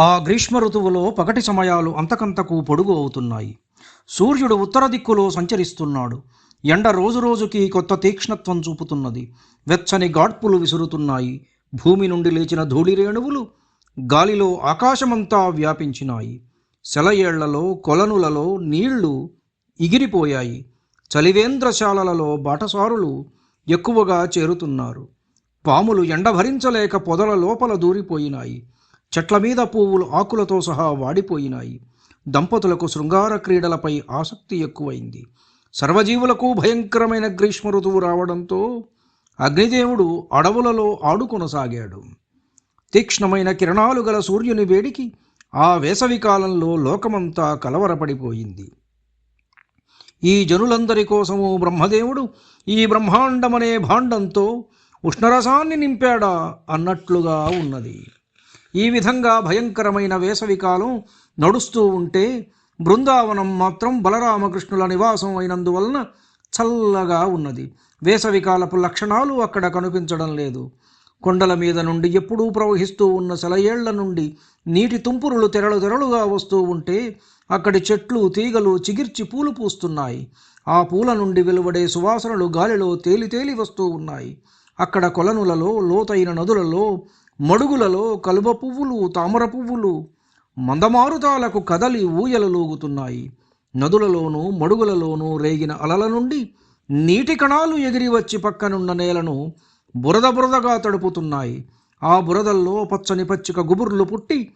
ఆ గ్రీష్మ ఋతువులో పగటి సమయాలు అంతకంతకు పొడుగు అవుతున్నాయి. సూర్యుడు ఉత్తర దిక్కులో సంచరిస్తున్నాడు. ఎండ రోజురోజుకి కొత్త తీక్ష్ణత్వం చూపుతున్నది. వెచ్చని గాడ్పులు విసురుతున్నాయి. భూమి నుండి లేచిన ధూళి రేణువులు గాలిలో ఆకాశమంతా వ్యాపించినాయి. సెలయేళ్ళలో కొలనులలో నీళ్ళు ఎగిరిపోయాయి చలివేంద్రశాలలలో బాటసారులు ఎక్కువగా చేరుతున్నారు. పాములు ఎండ భరించలేక పొదల లోపల దూరిపోయినాయి. చెట్ల మీద పువ్వులు ఆకులతో సహా వాడిపోయినాయి. దంపతులకు శృంగార క్రీడలపై ఆసక్తి ఎక్కువైంది. సర్వజీవులకు భయంకరమైన గ్రీష్మ ఋతువు రావడంతో అగ్నిదేవుడు అడవులలో ఆడుకొనసాగాడు. తీక్ష్ణమైన కిరణాలు గల సూర్యుని వేడికి ఆ వేసవి కాలంలో లోకమంతా కలవరపడిపోయింది. ఈ జనులందరి కోసము బ్రహ్మదేవుడు ఈ బ్రహ్మాండమనే భాండంతో ఉష్ణరసాన్ని నింపాడా అన్నట్లుగా ఉన్నది. ఈ విధంగా భయంకరమైన వేసవికాలం నడుస్తూ ఉంటే బృందావనం మాత్రం బలరామకృష్ణుల నివాసం అయినందువలన చల్లగా ఉన్నది. వేసవికాలపు లక్షణాలు అక్కడ కనిపించడం లేదు. కొండల మీద నుండి ఎప్పుడూ ప్రవహిస్తూ ఉన్న సెలయేళ్ళ నుండి నీటి తుంపురులు తెరలు తెరలుగా వస్తూ ఉంటే అక్కడి చెట్లు తీగలు చిగిర్చి పూలు పూస్తున్నాయి. ఆ పూల నుండి వెలువడే సువాసనలు గాలిలో తేలి తేలి వస్తూ ఉన్నాయి. అక్కడ కొలనులలో లోతైన నదులలో మడుగులలో కలువ పువ్వులు తామర పువ్వులు మందమారుతాలకు కదలి ఊయలలూగుతున్నాయి నదులలోనూ మడుగులలోనూ రేగిన అలల నుండి నీటి కణాలు ఎగిరి వచ్చి పక్కనున్న నేలను బురద బురదగా తడుపుతున్నాయి. ఆ బురదల్లో పచ్చని పచ్చిక గుబుర్లు పుట్టి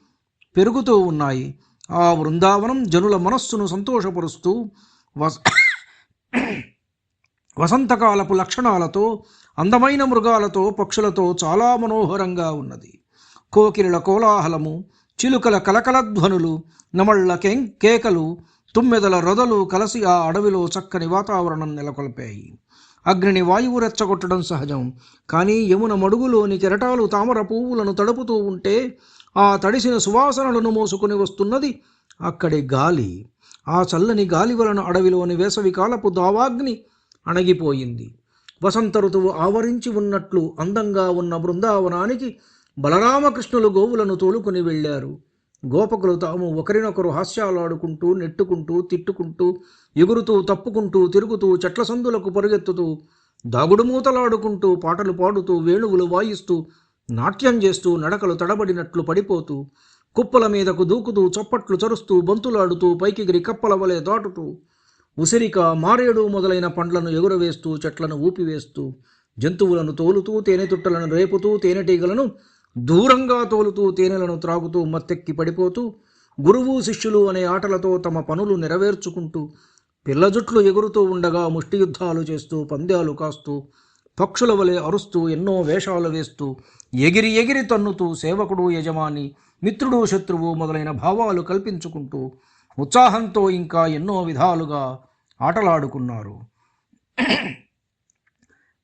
పెరుగుతూ ఉన్నాయి. ఆ బృందావనం జనుల మనస్సును సంతోషపరుస్తూ వస వసంతకాలపు లక్షణాలతో అందమైన మృగాలతో పక్షులతో చాలా మనోహరంగా ఉన్నది. కోకిలల కోలాహలము చిలుకల కలకలధ్వనులు నమళ్ళ కెం కేకలు తుమ్మెదల రొదలు కలిసి ఆ అడవిలో చక్కని వాతావరణం నెలకొల్పాయి. అగ్నిని వాయువు రెచ్చగొట్టడం సహజం. కానీ యమున మడుగులోని కెరటాలు తామర పువ్వులను తడుపుతూ ఉంటే ఆ తడిసిన సువాసనలను మోసుకుని వస్తున్నది అక్కడి గాలి. ఆ చల్లని గాలి వలన అడవిలోని వేసవి కాలపు దావాగ్ని అణగిపోయింది. వసంత ఋతువు ఆవరించి ఉన్నట్లు అందంగా ఉన్న బృందావనానికి బలరామకృష్ణులు గోవులను తోలుకుని వెళ్ళారు. గోపకులు తాము ఒకరినొకరు హాస్యాలాడుకుంటూ నెట్టుకుంటూ తిట్టుకుంటూ ఎగురుతూ తప్పుకుంటూ తిరుగుతూ చెట్ల సందులకు పరుగెత్తుతూ దాగుడుమూతలాడుకుంటూ పాటలు పాడుతూ వేణువులు వాయిస్తూ నాట్యం చేస్తూ నడకలు తడబడినట్లు పడిపోతూ కుప్పల మీదకు దూకుతూ చప్పట్లు చరుస్తూ బంతులాడుతూ పైకిగిరి కప్పల వలె దాటుతూ ఉసిరిక మారేడు మొదలైన పండ్లను ఎగురవేస్తూ చెట్లను ఊపివేస్తూ జంతువులను తోలుతూ తేనెతుట్టలను రేపుతూ తేనెటీగలను దూరంగా తోలుతూ తేనెలను త్రాగుతూ మత్తెక్కి పడిపోతూ గురువు శిష్యులు అనే ఆటలతో తమ పనులు నెరవేర్చుకుంటూ పిల్ల జుట్లు ఎగురుతూ ఉండగా ముష్టియుద్ధాలు చేస్తూ పంద్యాలు కాస్తూ పక్షుల వలె అరుస్తూ ఎన్నో వేషాలు వేస్తూ ఎగిరి ఎగిరి తన్నుతూ సేవకుడు యజమాని మిత్రుడు శత్రువు మొదలైన భావాలు కల్పించుకుంటూ ఉత్సాహంతో ఇంకా ఎన్నో విధాలుగా ఆటలాడుకున్నారు.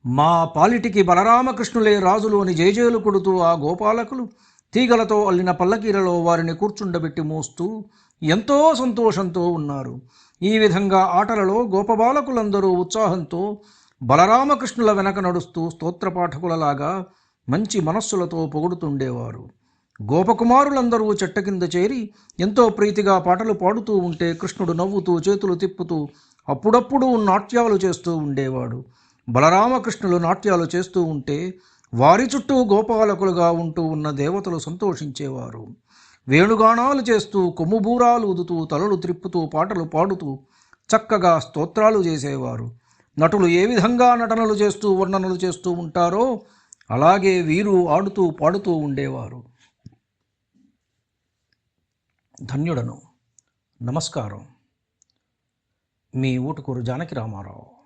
మా పాలిటికి బలరామకృష్ణులే రాజులు అని జయజయలు కొడుతూ ఆ గోపాలకులు తీగలతో అల్లిన పల్లకీలలో వారిని కూర్చుండబెట్టి మోస్తూ ఎంతో సంతోషంతో ఉన్నారు. ఈ విధంగా ఆటలలో గోపబాలకులందరూ ఉత్సాహంతో బలరామకృష్ణుల వెనక నడుస్తూ స్తోత్రపాఠకులలాగా మంచి మనస్సులతో పొగుడుతుండేవారు. గోపకుమారులందరూ చెట్ట కింద చేరి ఎంతో ప్రీతిగా పాటలు పాడుతూ ఉంటే కృష్ణుడు నవ్వుతూ చేతులు తిప్పుతూ అప్పుడప్పుడు నాట్యాలు చేస్తూ ఉండేవాడు. బలరామకృష్ణులు నాట్యాలు చేస్తూ ఉంటే వారి చుట్టూ గోపాలకులుగా ఉంటూ ఉన్న దేవతలు సంతోషించేవారు. వేణుగానాలు చేస్తూ కొమ్ముబూరాలు ఊదుతూ తలలు త్రిప్పుతూ పాటలు పాడుతూ చక్కగా స్తోత్రాలు చేసేవారు. నటులు ఏ విధంగా నటనలు చేస్తూ వర్ణనలు చేస్తూ ఉంటారో అలాగే వీరు ఆడుతూ పాడుతూ ఉండేవారు. ధన్యుడను. నమస్కారం. మీ ఊటుకూరు జానకి రామారావు.